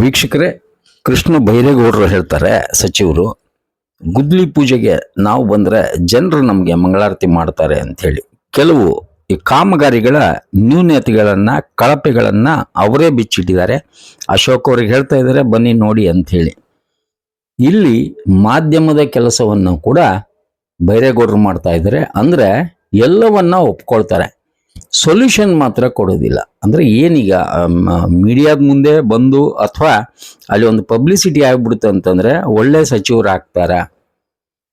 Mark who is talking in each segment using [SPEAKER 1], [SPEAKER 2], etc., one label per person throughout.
[SPEAKER 1] ವೀಕ್ಷಕರೇ, ಕೃಷ್ಣ ಬೈರೇಗೌಡರು ಹೇಳ್ತಾರೆ, ಸಚಿವರು, ಗುದ್ಲಿ ಪೂಜೆಗೆ ನಾವು ಬಂದರೆ ಜನರು ನಮಗೆ ಮಂಗಳಾರತಿ ಮಾಡ್ತಾರೆ ಅಂಥೇಳಿ. ಕೆಲವು ಈ ಕಾಮಗಾರಿಗಳ ನ್ಯೂನತೆಗಳನ್ನು, ಕಳಪೆಗಳನ್ನು ಅವರೇ ಬಿಚ್ಚಿಟ್ಟಿದ್ದಾರೆ. ಅಶೋಕ್ ಅವ್ರಿಗೆ ಹೇಳ್ತಾ ಇದ್ದಾರೆ, ಬನ್ನಿ ನೋಡಿ ಅಂಥೇಳಿ. ಇಲ್ಲಿ ಮಾಧ್ಯಮದ ಕೆಲಸವನ್ನು ಕೂಡ ಬೈರೇಗೌಡರು ಮಾಡ್ತಾ ಇದ್ದಾರೆ. ಅಂದರೆ ಎಲ್ಲವನ್ನ ಒಪ್ಕೊಳ್ತಾರೆ. ಸೊಲ್ಯೂಷನ್ ಮಾತ್ರ ಕೊಡೋದಿಲ್ಲ ಅಂದ್ರೆ ಏನೀಗ ಮೀಡಿಯಾದ ಮುಂದೆ ಬಂದು ಅಥವಾ ಅಲ್ಲಿ ಒಂದು ಪಬ್ಲಿಸಿಟಿ ಆಗಿಬಿಡುತ್ತೆ ಅಂತಂದ್ರೆ ಒಳ್ಳೆ ಸಚಿವರು ಆಗ್ತಾರ.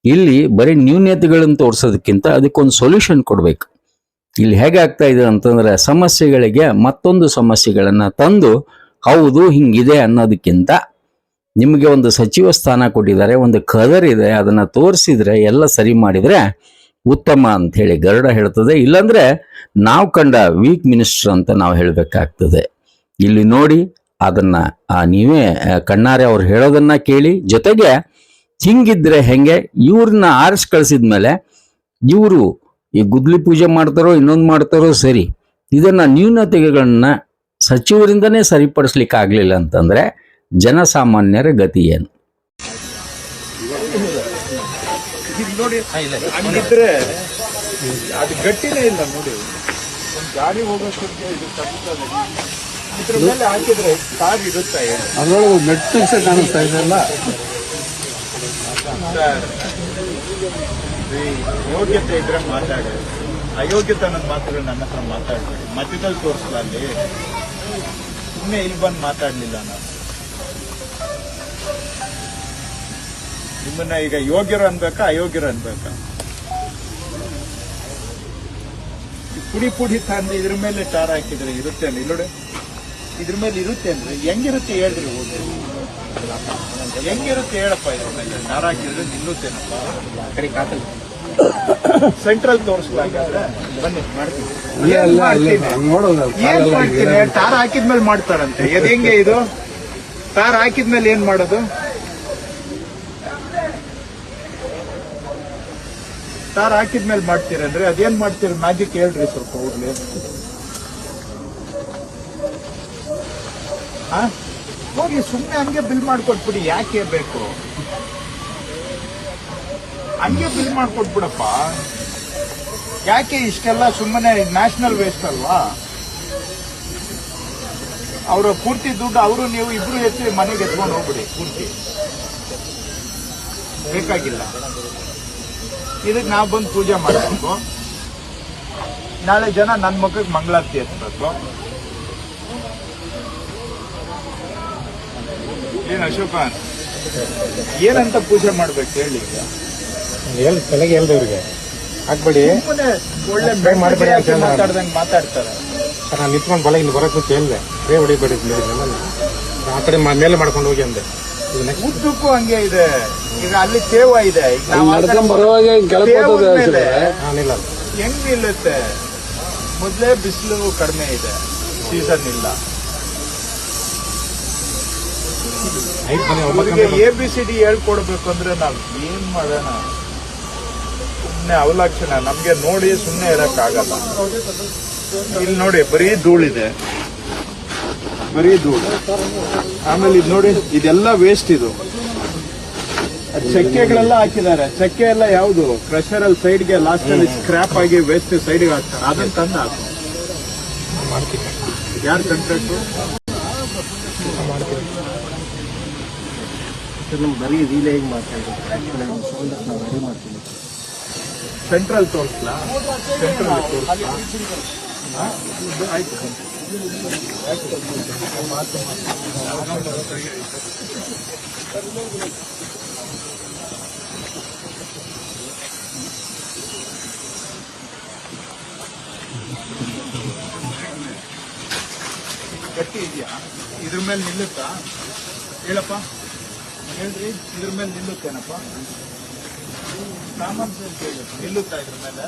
[SPEAKER 1] ಇಲ್ಲಿ ಬರೀ ನ್ಯೂನ್ಯತೆಗಳನ್ನು ತೋರಿಸೋದಕ್ಕಿಂತ ಅದಕ್ಕೊಂದು ಸೊಲ್ಯೂಷನ್ ಕೊಡಬೇಕು. ಇಲ್ಲಿ ಹೇಗೆ ಆಗ್ತಾ ಇದೆ ಅಂತಂದ್ರೆ ಸಮಸ್ಯೆಗಳಿಗೆ ಮತ್ತೊಂದು ಸಮಸ್ಯೆಗಳನ್ನು ತಂದು ಹೌದು, ಹಿಂಗಿದೆ ಅನ್ನೋದಕ್ಕಿಂತ ನಿಮಗೆ ಒಂದು ಸಚಿವ ಸ್ಥಾನ ಕೊಟ್ಟಿದ್ದಾರೆ, ಒಂದು ಕದರ್ ಇದೆ, ಅದನ್ನ ತೋರಿಸಿದರೆ, ಎಲ್ಲ ಸರಿ ಮಾಡಿದ್ರೆ ಉತ್ತಮ ಅಂತ ಹೇಳಿ ಗರುಡ ಹೇಳ್ತದೆ. ಇಲ್ಲಾಂದ್ರೆ ನಾವು ಕಂಡ ವೀಕ್ ಮಿನಿಸ್ಟರ್ ಅಂತ ನಾವು ಹೇಳಬೇಕಾಗ್ತದೆ. ಇಲ್ಲಿ ನೋಡಿ ಅದನ್ನ ನೀವೇ ಕಣ್ಣಾರೆ ಅವ್ರು ಹೇಳೋದನ್ನ ಕೇಳಿ. ಜೊತೆಗೆ ಹಿಂಗಿದ್ರೆ ಹೆಂಗೆ? ಇವ್ರನ್ನ ಆರಿಸಿ ಕಳಿಸಿದ್ಮೇಲೆ ಇವರು ಈ ಗುದ್ಲಿ ಪೂಜೆ ಮಾಡ್ತಾರೋ, ಇನ್ನೊಂದು ಮಾಡ್ತಾರೋ ಸರಿ. ಇದನ್ನ ನ್ಯೂನತೆಗಳನ್ನ ಸಚಿವರಿಂದನೇ ಸರಿಪಡಿಸ್ಲಿಕ್ಕೆ ಆಗ್ಲಿಲ್ಲ ಅಂತಂದ್ರೆ ಜನಸಾಮಾನ್ಯರ ಗತಿ ಏನು?
[SPEAKER 2] ನೋಡಿ ಹಂಗಿದ್ರೆ ಅದು ಗಟ್ಟಿನೇ ಇಲ್ಲ ನೋಡಿ. ಒಂದು ಗಾಡಿ ಹೋಗೋಷ್ಟು ಇದು ತಪ್ಪುತ್ತದೆ ಇದ್ರ ಮೇಲೆ ಹಾಕಿದ್ರೆ ಕಾರ್ ಇರುತ್ತಾ ಹೇಳಿ
[SPEAKER 3] ಅದ್ರೊಳಗೆ ನೆಟ್ಫ್ಲಿಕ್ಸ್ ಕಾಣಿಸ್ತಾ ಇದೆಯಲ್ಲ
[SPEAKER 2] ಈ ಯೋಗ್ಯತೆ ಇದ್ರೆ ಮಾತಾಡಿ. ಅಯೋಗ್ಯತೆ ಅನ್ನೋದು ಮಾತ್ರ ನನ್ನ ಹತ್ರ ಮಾತಾಡ್ಬೇಡಿ. ಮಧ್ಯದಲ್ಲಿ ತೋರಿಸ್ಲಿ ಅಲ್ಲಿ? ಸುಮ್ಮನೆ ಇಲ್ಲಿ ಬಂದು ಮಾತಾಡ್ಲಿಲ್ಲ ನಾನು. ನಿಮ್ಮನ್ನ ಈಗ ಯೋಗ್ಯರು ಅನ್ಬೇಕಾ ಅಯೋಗ್ಯರು ಅನ್ಬೇಕಾ? ಪುಡಿ ಪುಡಿ ತಂದು ಇದ್ರ ಮೇಲೆ ಟಾರ್ ಹಾಕಿದ್ರೆ ಇರುತ್ತೆ ಇಲ್ಲೋಡೆ? ಇದ್ರ ಮೇಲೆ ಇರುತ್ತೆ ಅಂದ್ರೆ ಹೆಂಗಿರುತ್ತೆ ಹೇಳ್ರಿ ಹೋಗಿ. ಹೆಂಗಿರುತ್ತೆ ಹೇಳಪ್ಪ ಇದ್ರ ಮೇಲೆ? ಟಾರ್ ಹಾಕಿದ್ರೆ ನಿಲ್ಲುತ್ತೇನಪ್ಪ? ಸೆಂಟ್ರಲ್ ತೋರಿಸ್ಲಾಗಾದ್ರೆ ಬನ್ನಿ ಮಾಡ್ತೀನಿ. ಏನ್ ಟಾರ್ ಹಾಕಿದ್ಮೇಲೆ ಮಾಡ್ತಾರಂತೆ. ಇದು ಹೆಂಗೆ ಇದು? ಟಾರ್ ಹಾಕಿದ್ಮೇಲೆ ಏನ್ ಮಾಡೋದು? ಟಾರ್ ಹಾಕಿದ್ಮೇಲೆ ಮಾಡ್ತೀರಂದ್ರೆ ಅದೇನ್ ಮಾಡ್ತೀರ? ಮ್ಯಾಜಿಕ್ ಹೇಳ್ರಿ ಸ್ವಲ್ಪ ಹೋಗ್ಲಿ? ಹೋಗಿ ಸುಮ್ಮನೆ ಹಂಗೆ ಬಿಲ್ ಮಾಡ್ಕೊಟ್ಬಿಡಿ, ಯಾಕೆ ಬೇಕು? ಹಂಗೆ ಬಿಲ್ ಮಾಡ್ಕೊಟ್ಬಿಡಪ್ಪ. ಯಾಕೆ ಇಷ್ಟೆಲ್ಲ ಸುಮ್ಮನೆ ನ್ಯಾಷನಲ್ ವೇಸ್ಟ್ ಅಲ್ವಾ? ಅವರ ಪೂರ್ತಿ ದುಡ್ಡು ಅವರು, ನೀವು ಇಬ್ರು ಎತ್ತಿ ಮನೆಗೆ ಎತ್ಕೊಂಡು ಹೋಗ್ಬಿಡಿ ಪೂರ್ತಿ. ಬೇಕಾಗಿಲ್ಲ. ಇದಕ್ಕೆ ನಾವು ಬಂದು ಪೂಜೆ ಮಾಡಬೇಕು. ನಾಳೆ ಜನ ನನ್ನ ಮಕ್ಕಳಿಗೆ ಮಂಗಳಾರತಿ ಎತ್ತಬೇಕು ಏನ್ ಅಶೋಕ? ಏನಂತ ಪೂಜೆ ಮಾಡ್ಬೇಕು ಹೇಳಿ ಈಗ?
[SPEAKER 3] ಎಲ್ ತಲೆಗೆ ಹೇಳ್ದವ್ರಿಗೆ. ಹಾಕ್ಬೇಡಿ
[SPEAKER 2] ಒಳ್ಳೆ
[SPEAKER 3] ಮಾಡ್ಬೇಡಿ ಅಂತ ಹೇಳ.
[SPEAKER 2] ಮಾತಾಡ್ದಂಗೆ ಮಾತಾಡ್ತಾರೆ.
[SPEAKER 3] ಸರ್ ನಾನು ನಿಂತ್ಕೊಂಡು ಬಲ ಇಲ್ಲಿ ಬರೋಕೆ ಮುಂಚೆ ಹೇಳಿದೆ. ರೇ ಹೊಡಿಬೇಡಿ ನಾನು. ಆ ಕಡೆ ಮೇಲೆ ಮಾಡ್ಕೊಂಡು ಹೋಗಿ ಅಂದೆ.
[SPEAKER 2] ಉದ್ದಕ್ಕೂ ಹಂಗೆ ಇದೆ. ಈಗ ಅಲ್ಲಿ ತೇವ ಇದೆ. ಈಗ ನಾವು ತೇವದ ಮೇಲೆ ಹೆಂಗ್ ನಿಲ್ಲುತ್ತೆ? ಮೊದ್ಲೇ ಬಿಸಿಲು ಕಡಿಮೆ ಇದೆ. ಸೀಸನ್ ಇಲ್ಲ. ಅವರಿಗೆ ಎ ಬಿ ಸಿ ಡಿ ಹೇಳ್ಕೊಡ್ಬೇಕು ಅಂದ್ರೆ ನಾವ್ ಏನ್ ಮಾಡೋಣ? ಸುಮ್ನೆ ಅವಲಕ್ಷಣ. ನಮ್ಗೆ ನೋಡಿ ಸುಮ್ನೆ ಇರಕ್ಕಾಗಲ್ಲ. ಆಗಲ್ಲ ಇಲ್ಲಿ ನೋಡಿ ಬರೀ ಧೂಳಿದೆ. ಬರೀ ಧೂಳು ಆಮೇಲೆ ಇದು ನೋಡಿ ಇದೆಲ್ಲ ವೇಸ್ಟ್ ಇದು. ಚಕ್ಕೆಗಳೆಲ್ಲ ಹಾಕಿದ್ದಾರೆ. ಚಕ್ಕೆ ಎಲ್ಲ ಯಾವುದು? ಕ್ರಷರ್ ಅಲ್ಲಿ ಸೈಡ್ಗೆ ಲಾಸ್ಟ್ ಅಲ್ಲಿ ಸ್ಕ್ರಾಪ್ ಆಗಿ ವೇಸ್ಟ್ ಸೈಡ್ಗೆ ಹಾಕ್ತಾರೆ. ಅದನ್ನ ತಂದ ಯಾರು ಕಂಟ್ರಾಕ್ಟು
[SPEAKER 3] ಬರೀ ರೀಲೇ ಹೇಗೆ ಮಾಡ್ತಾ ಮಾಡ್ತೀನಿ
[SPEAKER 2] ಸೆಂಟ್ರಲ್ ತೋರಿಸ್ಲಾ? ಸೆಂಟ್ರಲ್ ತೋರಿಸ್ಲಾ? ಆಯ್ತು. ಗಟ್ಟಿ ಇದೆಯಾ ಇದ್ರ ಮೇಲೆ ನಿಲ್ಲುತ್ತಾ ಹೇಳಪ್ಪ ಹೇಳ್ರಿ ಇದ್ರ ಮೇಲೆ ನಿಲ್ಲುತ್ತೇನಪ್ಪ ಕಾಮನ್ ಸೆನ್ಸ್ ಹೇಳಿ ನಿಲ್ಲುತ್ತಾ ಇದ್ರ ಮೇಲೆ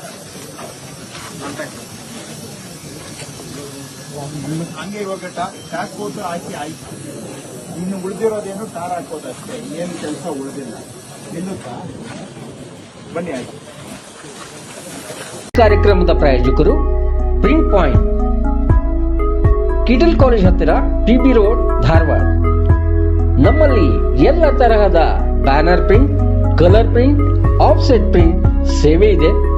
[SPEAKER 2] ಹಂಗೆ ಇವಾಗ ಟ್ಯಾಕ್ ಹೋದ್ರೆ ಹಾಕಿ ಆಯ್ತು. ಇನ್ನು ಉಳಿದಿರೋದೇನು ಟಾರ್ ಹಾಕೋದು ಅಷ್ಟೇ. ಏನು ಕೆಲಸ ಉಳಿದಿಲ್ಲ. ನಿಲ್ಲುತ್ತಾ? ಬನ್ನಿ, ಆಯ್ತು.
[SPEAKER 4] ಕಾರ್ಯಕ್ರಮದ ಪ್ರಾಯೋಜಕರು ಪ್ರಿಂಟ್ ಪಾಯಿಂಟ್. ಕಿಟಲ್ ಕಾಲೇಜ್ ಹತ್ತಿರ ಟಿಬಿ ರೋಡ್, ಧಾರವಾಡ. ನಮ್ಮಲ್ಲಿ ಎಲ್ಲ ತರಹದ banner print, colour print, offset print ಸೇವೆ ಇದೆ.